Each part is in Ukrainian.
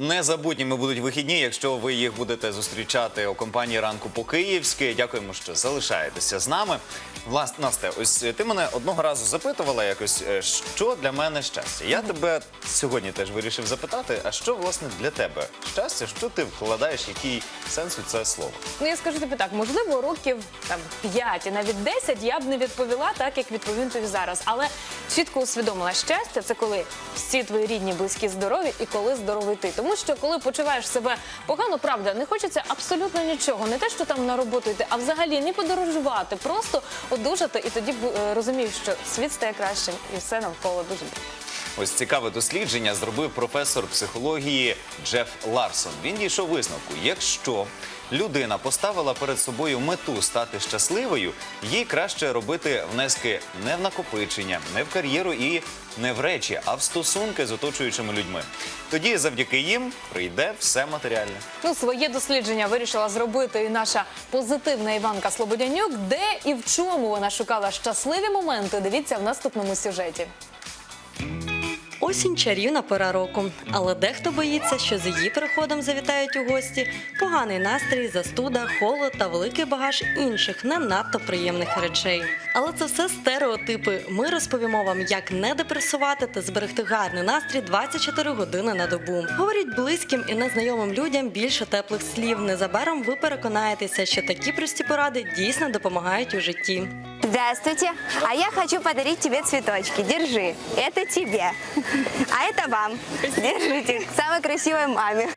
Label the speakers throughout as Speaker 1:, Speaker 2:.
Speaker 1: Незабутніми будуть вихідні, якщо ви їх будете зустрічати у компанії ранку по київськи. Дякуємо, що залишаєтеся з нами. Власне, Насте, ось е, ти мене одного разу запитувала якось, е, що для мене щастя. Я тебе сьогодні теж вирішив запитати, а що власне для тебе щастя? Що ти вкладаєш, який сенс у це слово?
Speaker 2: Ну я скажу тобі так, можливо, років там 5 і навіть 10 я б не відповіла так, як відповім тобі зараз. Але чітко усвідомила щастя це коли всі твої рідні, близькі, здорові і коли здоровий ти. Тому що коли почуваєш себе погано, правда, не хочеться абсолютно нічого, не те, що там на роботу йти, а взагалі не подорожувати, просто одужати, і тоді е, розумієш, що світ стає кращим і все навколо дуже.
Speaker 1: Ось цікаве дослідження зробив професор психології Джеф Ларсон. Він дійшов висновку: якщо людина поставила перед собою мету стати щасливою, їй краще робити внески не в накопичення, не в кар'єру і не в речі, а в стосунки з оточуючими людьми. Тоді завдяки їм прийде все матеріальне.
Speaker 2: Ну, своє дослідження вирішила зробити і наша позитивна Іванка Слободянюк. Де і в чому вона шукала щасливі моменти? Дивіться в наступному сюжеті.
Speaker 3: Осінь чарівна пора року, але дехто боїться, що з її приходом завітають у гості поганий настрій, застуда, холод та великий багаж інших не надто приємних речей. Але це все стереотипи. Ми розповімо вам, як не депресувати та зберегти гарний настрій 24 години на добу. Говоріть близьким і незнайомим людям більше теплих слів. Незабаром ви переконаєтеся, що такі прості поради дійсно допомагають у житті.
Speaker 4: Здравствуйте. А я хочу подарить тебе цветочки. Держи. Это тебе. А это вам. Держите. Самой красивой маме.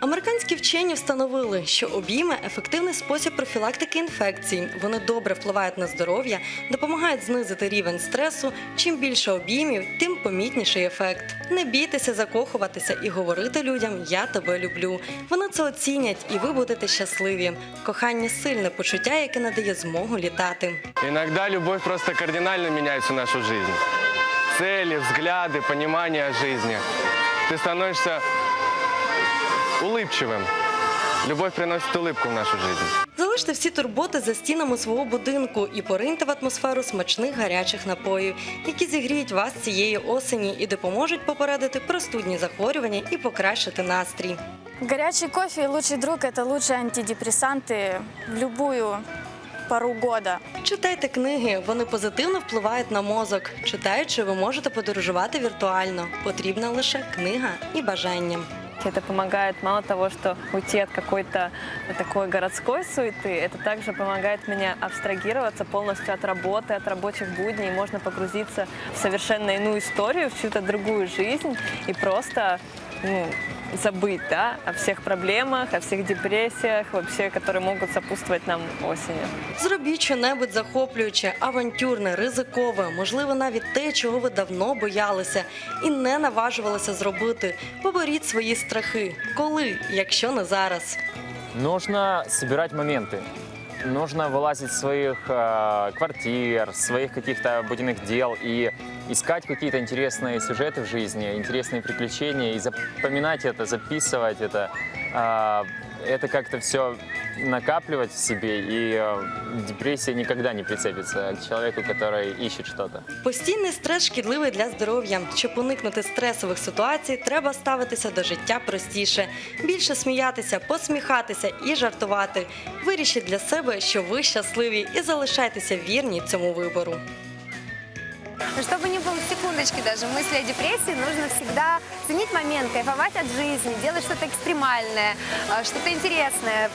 Speaker 3: Американські вчені встановили, що обійми ефективний спосіб профілактики інфекцій. Вони добре впливають на здоров'я, допомагають знизити рівень стресу. Чим більше обіймів, тим помітніший ефект. Не бійтеся закохуватися і говорити людям Я тебе люблю. Вони це оцінять, і ви будете щасливі. Кохання сильне почуття, яке надає змогу літати.
Speaker 5: Иногда любовь просто кардинально меняет всю нашу жизнь. Цели, взгляды, понимание о жизни. Ты становишься улыбчивым. Любовь приносит улыбку в нашу жизнь.
Speaker 3: Залиште всі турботи за стінами свого будинку і пориньте в атмосферу смачних гарячих напоїв, які зігріють вас цієї осені і допоможуть попередити простудні захворювання і покращити настрій.
Speaker 6: Горячий кофе и лучший друг – это лучшие антидепрессанты в любую пору года.
Speaker 3: Читайте книги, вони позитивно впливають на мозок. Читаючи, ви можете подорожувати віртуально. Потрібна лише книга і бажання.
Speaker 7: Это помогает мало того, что уйти от какой-то такой городской суеты, это также помогает мне абстрагироваться полностью от работы, от рабочих будней. Можно погрузиться в совершенно иную историю, в чью-то другую жизнь и просто ну, забыть да, о всех проблемах, о всех депрессиях, вообще, которые могут сопутствовать нам осенью.
Speaker 3: Зробіть щонебудь захоплююче, авантюрне, ризикове, можливо, навіть те, чого ви давно боялися і не наважувалися зробити. Поборіть свої страхи. Коли, якщо не зараз.
Speaker 8: Нужно собирать моменты. Нужно вылазить из своих э, квартир, своих каких-то буденных дел и искать какие-то интересные сюжеты в жизни, интересные приключения и запоминать это, записывать это. Э, это как-то все накапливать в себе, и э, депрессия никогда не прицепится к человеку, который ищет что-то.
Speaker 3: Постійний стрес шкідливий для здоров'я. Щоб уникнути стресових ситуацій, треба ставитися до життя простіше, більше сміятися, посміхатися і жартувати. Вирішіть для себе, що ви щасливі, і залишайтеся вірні цьому вибору.
Speaker 4: Но чтобы не было секундочки даже мысли о депрессии, нужно всегда ценить момент, кайфовать от жизни, делать что-то экстремальное, э, что-то интересное.